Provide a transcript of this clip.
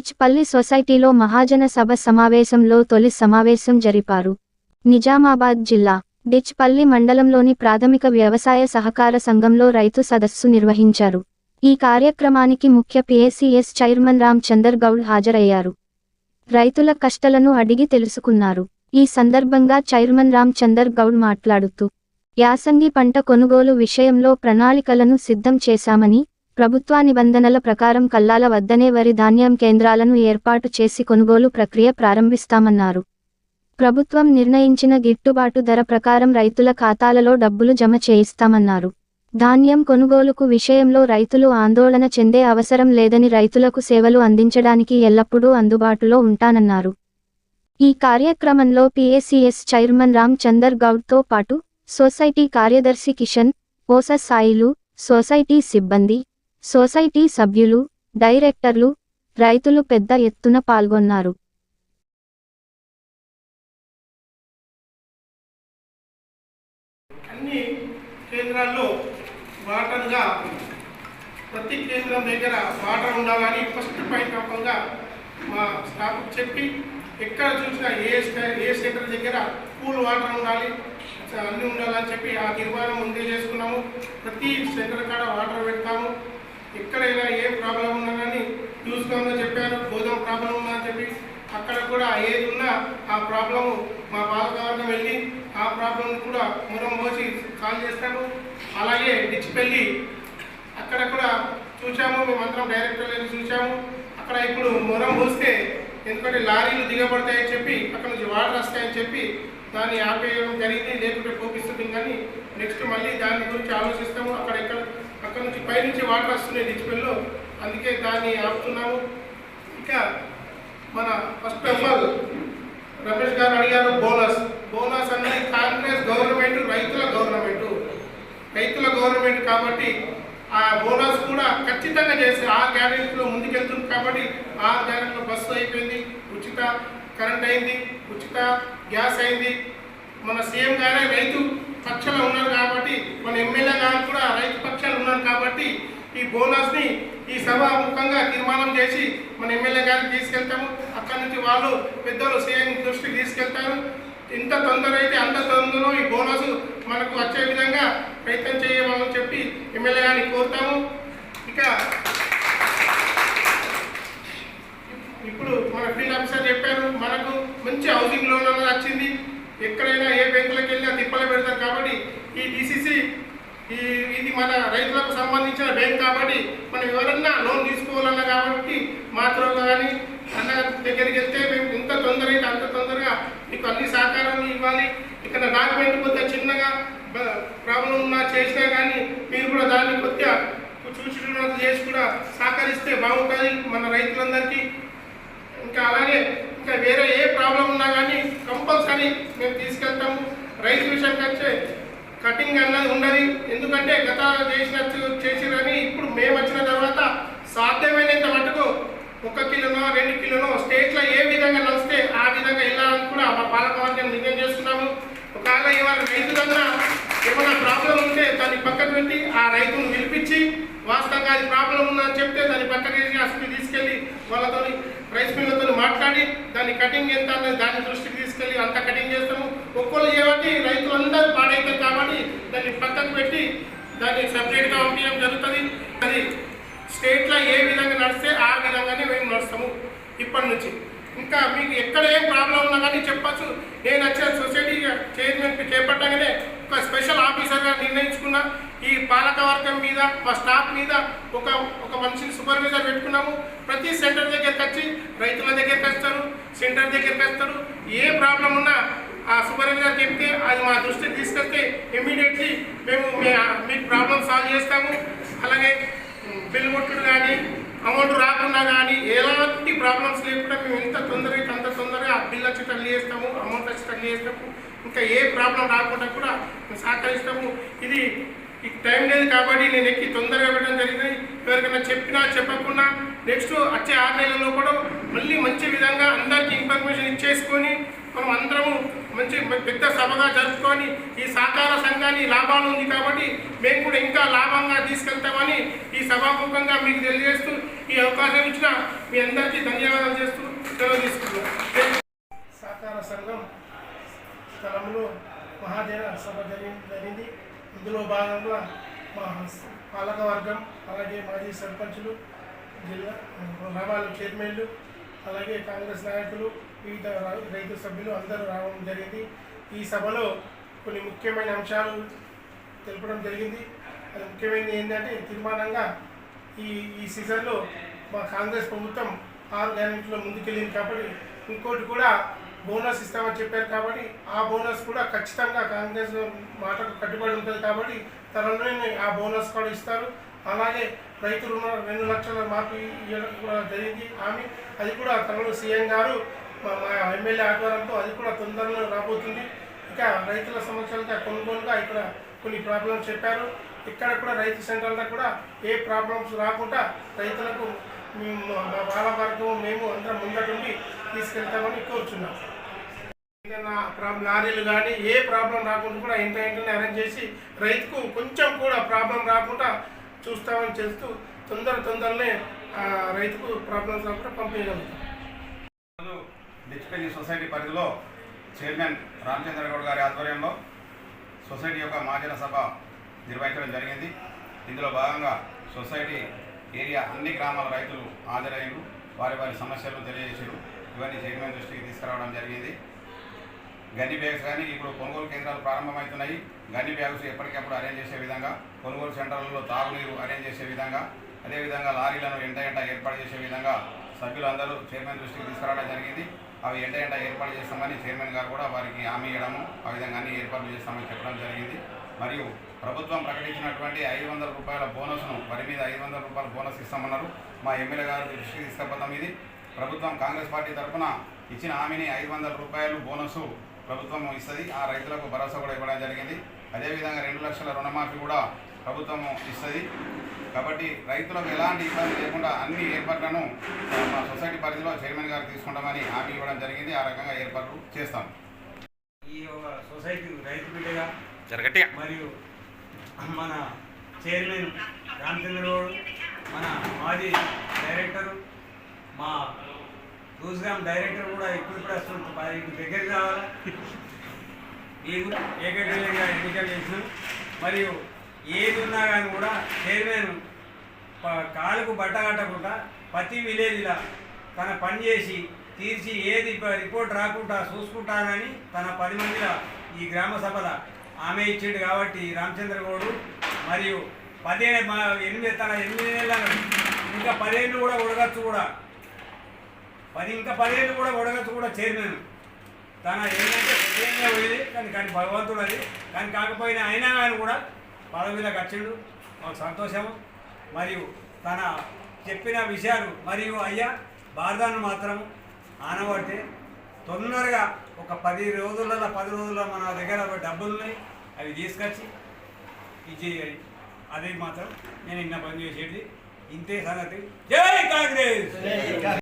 డిచ్పల్లి సొసైటీలో మహాజన సభ సమావేశంలో తొలి సమావేశం జరిపారు. నిజామాబాద్ జిల్లా డిచ్పల్లి మండలంలోని ప్రాథమిక వ్యవసాయ సహకార సంఘంలో రైతు సదస్సు నిర్వహించారు. ఈ కార్యక్రమానికి ముఖ్య పిఎసిఎస్ చైర్మన్ రామ్ చందర్ గౌడ్ హాజరయ్యారు. రైతుల కష్టాలను అడిగి తెలుసుకున్నారు. ఈ సందర్భంగా చైర్మన్ రామ్ చందర్ గౌడ్ మాట్లాడుతూ యాసంగి పంట కొనుగోలు విషయంలో ప్రణాళికలను సిద్ధం చేశామని ప్రభుత్వ నిబంధనల ప్రకారం కల్లాల వద్దనే వరి ధాన్యం కేంద్రాలను ఏర్పాటు చేసి కొనుగోలు ప్రక్రియ ప్రారంభిస్తామన్నారు. ప్రభుత్వం నిర్ణయించిన గిట్టుబాటు ధర ప్రకారం రైతుల ఖాతాలలో డబ్బులు జమ చేయిస్తామన్నారు. ధాన్యం కొనుగోలుకు విషయంలో రైతులు ఆందోళన చెందే అవసరం లేదని రైతులకు సేవలు అందించడానికి ఎల్లప్పుడూ అందుబాటులో ఉంటానన్నారు. ఈ కార్యక్రమంలో పిఎసిఎస్ చైర్మన్ రామ్ చందర్ గౌడ్తో పాటు సొసైటీ కార్యదర్శి కిషన్ ఓస సాయిలు సొసైటీ సిబ్బంది సొసైటీ సభ్యులు డైరెక్టర్లు రైతులు పెద్ద ఎత్తున పాల్గొన్నారు. అన్ని కేంద్రాల్లో వాటర్గా ప్రతి కేంద్రం దగ్గర వాటర్ ఉండాలని ఫస్ట్ పాయింట్ ఆఫ్గా మా స్టాఫ్కి చెప్పి ఎక్కడ చూసినా ఏ ఏ సెంటర్ దగ్గర కూల్ వాటర్ ఉండాలి అన్నీ ఉండాలని చెప్పి ఆ తీర్మానం ముందే చేసుకున్నాము. ప్రతి సెంటర్ కాడ వాటర్ పెడతాము. ఎక్కడైనా ఏ ప్రాబ్లం ఉన్నా కానీ చూసుకోమని చెప్పారు గోధుమ ప్రాబ్లం ఉందా అని చెప్పి అక్కడ కూడా ఏది ఉన్నా ఆ ప్రాబ్లము మా పాలకవర్గం వెళ్ళి ఆ ప్రాబ్లం కూడా మూలం పోసి సాల్వ్ చేస్తాము అలాగే డిచ్చిపెల్లి అక్కడ కూడా చూసాము మేమందరం డైరెక్టర్ వెళ్ళి చూసాము అక్కడ ఇప్పుడు మొరం పోస్తే ఎందుకంటే లారీలు దిగబడతాయని చెప్పి అక్కడ నుంచి వాటర్ వస్తాయని చెప్పి దాన్ని ఆపేయడం జరిగింది లేకుంటే పోపిస్తుంది కానీ నెక్స్ట్ మళ్ళీ దాని గురించి ఆలోచిస్తాము. అక్కడ ఎక్కడ అక్కడ నుంచి పైనుంచి వాటర్ వస్తున్నాయి డిచ్చిపెల్లో అందుకే దాన్ని ఆపుతున్నాము. ఇంకా మన ఫస్ట్ ఆఫ్ ఆల్ రమేష్ గారు అడిగారు బోనస్. బోనస్ అనేది కాంగ్రెస్ గవర్నమెంట్ రైతుల గవర్నమెంట్. రైతుల గవర్నమెంట్ కాబట్టి ఆ బోనస్ కూడా ఖచ్చితంగా చేసి ఆ గ్యారెంటీలో ముందుకెళ్తుంది కాబట్టి ఆ గ్యారెంటీలో బస్సు అయిపోయింది ఉచిత కరెంట్ అయింది ఉచిత గ్యాస్ అయింది. మన సీఎం గారే రైతు పక్షంలో ఉన్నారు కాబట్టి మన ఎమ్మెల్యే గారు కూడా రైతు పక్షాలు ఉన్నారు కాబట్టి ఈ బోనస్ని ఈ సభాముఖంగా తీర్మానం చేసి మన ఎమ్మెల్యే గారికి తీసుకెళ్తాము. అక్కడి నుంచి వాళ్ళు పెద్దలు సీఎం దృష్టికి తీసుకెళ్తారు. ఎంత తొందర అయితే అంత తొందరలో ఈ బోనస్ మనకు వచ్చే విధంగా ప్రయత్నం చేయమని చెప్పి ఎమ్మెల్యే గారిని కోరుతాము. ఇక ఇప్పుడు మన ఫీల్డ్ ఆఫీసర్ చెప్పారు మనకు మంచి హౌసింగ్ లోన్ అనేది వచ్చింది. ఎక్కడైనా ఏ బ్యాంకులకు వెళ్ళినా తిప్పలు పెడతారు కాబట్టి ఈ డిసిసి ఈ ఇది మన రైతులకు సంబంధించిన బ్యాంక్ కాబట్టి మనం ఎవరన్నా లోన్ తీసుకోవాలన్నా కాబట్టి మాత్రం కానీ అన్న దగ్గరికి వెళ్తే మేము ఇంత తొందర అంత తొందరగా మీకు అన్ని సహకారాలు ఇవ్వాలి. ఇక్కడ డాక్యుమెంట్ కొద్దిగా చిన్నగా ప్రాబ్లం ఉన్నా చేసినా కానీ మీరు కూడా దాన్ని కొద్దిగా చూసినట్టు చేసి కూడా సహకరిస్తే బాగుంటుంది మన రైతులందరికీ. ఇంకా అలాగే ఇంకా వేరే ఏ ప్రాబ్లం ఉన్నా కానీ కంపల్సరీ మేము తీసుకెళ్తాము. రైతు విషయానికి వచ్చే కటింగ్ అన్నది ఉండదు ఎందుకంటే గత చేసిన చేసిరని ఇప్పుడు మేము వచ్చిన తర్వాత సాధ్యమైనంత మటుకు ఒక కిలోనో రెండు కిలోనో స్టేట్లో ఏ విధంగా నడిస్తే ఆ విధంగా వెళ్ళాలని కూడా మా పాలకవర్గం నిర్ణయం చేస్తున్నాము ఒకవేళ ఇవాళ రైతులన్నా ఏమైనా ప్రాబ్లం ఉంటే దాన్ని పక్కన పెట్టి ఆ రైతును పిలిపించి వాస్తవంగా అది ప్రాబ్లం ఉందని చెప్తే దాన్ని పక్కకు అసలు తీసుకెళ్ళి వాళ్ళతో రైస్ మిల్లతో మాట్లాడి దాన్ని కటింగ్ ఎంత అనేది దాని దృష్టికి తీసుకెళ్ళి అంత కటింగ్ చేస్తాము. ఒక్కళ్ళు చేయబట్టి రైతులందరూ పాడైతారు కాబట్టి దాన్ని పక్కకు పెట్టి దాన్ని సపరేట్గా పంపించడం జరుగుతుంది. అది స్టేట్లో ఏ విధంగా నడిస్తే ఆ విధంగానే మేము నడుస్తాము ఇప్పటి నుంచి. ఇంకా మీకు ఎక్కడ ఏం ప్రాబ్లం ఉన్నా కానీ చెప్పచ్చు. నేను వచ్చే సొసైటీ చైర్మన్కి చేపట్టగానే ఒక స్పెషల్ ఆఫీసర్గా నిర్ణయించుకున్నా ఈ పాలక వర్గం మీద మా స్టాఫ్ మీద ఒక ఒక మనిషిని సూపర్వైజర్ పెట్టుకున్నాము. ప్రతి సెంటర్ దగ్గరికి వచ్చి రైతుల దగ్గరికి వస్తారు సెంటర్ దగ్గరికి వస్తారు. ఏ ప్రాబ్లం ఉన్నా ఆ సూపర్వైజర్ చెప్తే అది మా దృష్టికి తీసుకొస్తే ఇమ్మీడియట్లీ మేము మీ మీకు ప్రాబ్లం సాల్వ్ చేస్తాము. అలాగే బిల్ కొట్టుడు కానీ అమౌంట్ రాకుండా కానీ ఎలాంటి ప్రాబ్లమ్స్ లేకుండా మేము ఎంత తొందరగా అంత తొందరగా ఆ బిల్ వచ్చి తల్లి చేస్తాము అమౌంట్ వచ్చి తల్లి చేస్తాము. ఇంకా ఏ ప్రాబ్లం రాకుండా కూడా సహకరిస్తాము. ఇది ఈ టైం లేదు కాబట్టి నేను ఎక్కి తొందరగా పెట్టడం జరిగింది. ఎవరికైనా చెప్పినా చెప్పకుండా నెక్స్ట్ వచ్చే ఆరు నెలల్లో కూడా మళ్ళీ మంచి విధంగా అందరికీ ఇన్ఫర్మేషన్ ఇచ్చేసుకొని మనం అందరము మంచి పెద్ద సభగా జరుపుకొని ఈ సహకార సంఘాన్ని లాభాలు ఉంది కాబట్టి మేము కూడా ఇంకా లాభంగా తీసుకెళ్తామని ఈ సభాముఖంగా మీకు తెలియజేస్తూ ఈ అవకాశం ఇచ్చిన మీ అందరికీ ధన్యవాదాలు చేస్తూ సెలవు తీసుకుంటున్నాం సహకార సంఘం స్థలంలో మహాజన సభ జరిగింది. ఇందులో భాగంగా మా పాలక వర్గం అలాగే మాజీ సర్పంచులు జిల్లా గ్రామాల చైర్మన్లు అలాగే కాంగ్రెస్ నాయకులు వివిధ రైతు సభ్యులు అందరూ రావడం జరిగింది. ఈ సభలో కొన్ని ముఖ్యమైన అంశాలు తెలపడం జరిగింది. అది ముఖ్యమైనది ఏంటంటే తీర్మానంగా ఈ ఈ సీజన్లో మా కాంగ్రెస్ ప్రభుత్వం ఆరు గ్యారెంటీలో ముందుకెళ్ళింది కాబట్టి ఇంకోటి కూడా బోనస్ ఇస్తామని చెప్పారు కాబట్టి ఆ బోనస్ కూడా ఖచ్చితంగా కాంగ్రెస్ మాటకు కట్టుబడి ఉంటుంది కాబట్టి త్వరలోనే ఆ బోనస్ కూడా ఇస్తారు. అలాగే రైతు రుణ రెండు లక్షల మార్పు ఇవ్వడం కూడా జరిగింది. ఆమె అది కూడా త్వరలో సీఎం గారు మా ఎమ్మెల్యే ఆధ్వర్యంతో అది కూడా తొందరలో రాబోతుంది. ఇక రైతుల సమస్యలుగా కొనుగోలుగా ఇక్కడ కొన్ని ప్రాబ్లమ్స్ చెప్పారు. ఇక్కడ కూడా రైతు సెంటర్లో కూడా ఏ ప్రాబ్లమ్స్ రాకుండా రైతులకు మా బాల వర్గం మేము అందరం ముందటుండి తీసుకెళ్తామని కోరుచున్నాం. ఏదైనా ప్రాబ్లం లారీలు కానీ ఏ ప్రాబ్లం రాకుండా కూడా ఇంట ఇంటనే అరేంజ్ చేసి రైతుకు కొంచెం కూడా ప్రాబ్లం రాకుండా చూస్తామని చేస్తూ తొందర తొందరనే రైతుకు ప్రాబ్లమ్స్ రాకుండా పంపించగలుగుతాం. డిచ్పల్లి సొసైటీ పరిధిలో చైర్మన్ రామచంద్ర గౌడ్ గారి ఆధ్వర్యంలో సొసైటీ యొక్క మహాజన సభ నిర్వహించడం జరిగింది. ఇందులో భాగంగా సొసైటీ ఏరియా అన్ని గ్రామాల రైతులు హాజరయ్యారు. వారి వారి సమస్యలను తెలియజేశారు. ఇవన్నీ చైర్మన్ దృష్టికి తీసుకురావడం జరిగింది. గన్ని బ్యాగ్స్ కానీ ఇప్పుడు కొనుగోలు కేంద్రాలు ప్రారంభమవుతున్నాయి. గన్ని బ్యాగ్స్ ఎప్పటికప్పుడు అరేంజ్ చేసే విధంగా కొనుగోలు సెంటర్లలో తాగునీరు అరేంజ్ చేసే విధంగా అదేవిధంగా లారీలను ఎంట ఎంట ఏర్పాటు చేసే విధంగా సభ్యులందరూ చైర్మన్ దృష్టికి తీసుకురావడం జరిగింది. అవి ఎంట ఎంట ఏర్పాటు చేస్తామని చైర్మన్ గారు కూడా వారికి హామీ ఇవ్వడము ఆ విధంగా అన్ని ఏర్పాట్లు చేస్తామని చెప్పడం జరిగింది. మరియు ప్రభుత్వం ప్రకటించినటువంటి ఐదు వందల రూపాయల బోనస్ను వరి మీద ఐదు వందల రూపాయల బోనస్ ఇస్తామన్నారు. మా ఎమ్మెల్యే గారు దృష్టికి తీసుకపోతాం ఇది. ప్రభుత్వం కాంగ్రెస్ పార్టీ తరఫున ఇచ్చిన హామీని ఐదు వందల రూపాయలు బోనస్ ప్రభుత్వం ఇస్తుంది. ఆ రైతులకు భరోసా కూడా ఇవ్వడం జరిగింది. అదేవిధంగా రెండు లక్షల రుణమాఫీ కూడా ప్రభుత్వం ఇస్తుంది. కాబట్టి రైతులకు ఎలాంటి ఇబ్బంది లేకుండా అన్ని ఏర్పాట్లను మా సొసైటీ పరిధిలో చైర్మన్ గారు తీసుకుంటామని హామీ ఇవ్వడం జరిగింది. ఆ రకంగా ఏర్పాట్లు చేస్తాం. ఈ ఒక సొసైటీ రైతు బిడ్డగా మరియు మన చైర్మన్ రామచంద్ర గౌడ్ మన మాజీ డైరెక్టర్ మా రూజ్గామ్ డైరెక్టర్ కూడా ఇప్పుడు వస్తుంది పది దగ్గర కావాలి మీకు ఏకగ్రీయంగా ఎన్నికలు చేసినాం. మరియు ఏది ఉన్నా కానీ కూడా చైర్మన్ కాలుకు బట్ట కట్టకుండా ప్రతి విలేజ్లో తన పని చేసి తీర్చి ఏది రిపోర్ట్ రాకుండా చూసుకుంటానని తన పది మందిలో ఈ గ్రామ సభల ఆమె ఇచ్చిండు కాబట్టి రామచంద్ర గౌడు మరియు పదిహేను మా ఎనిమిది తన ఎనిమిది నెలల ఇంకా పదిహేను కూడా ఉడగచ్చు కూడా పది ఇంకా పదిహేను కూడా ఉడగచ్చు కూడా చైర్మన్. తన ఏంటంటే ప్రత్యేకంగా పోయింది కానీ కానీ భగవంతుడు అది. కానీ కాకపోయినా అయినా ఆయన కూడా పదవిలోకి వచ్చిండు మాకు సంతోషము. మరియు తన చెప్పిన విషయాలు మరియు అయ్యా భారతాన్ని మాత్రం ఆనబడితే తొందరగా ఒక పది రోజులలో పది రోజుల్లో మన దగ్గర డబ్బులు ఉన్నాయి అవి తీసుకొచ్చి ఇది అది మాత్రం నేను ఇన్న పని చేసేది. ఇంతే సంగతి. జై కాంగ్రెస్!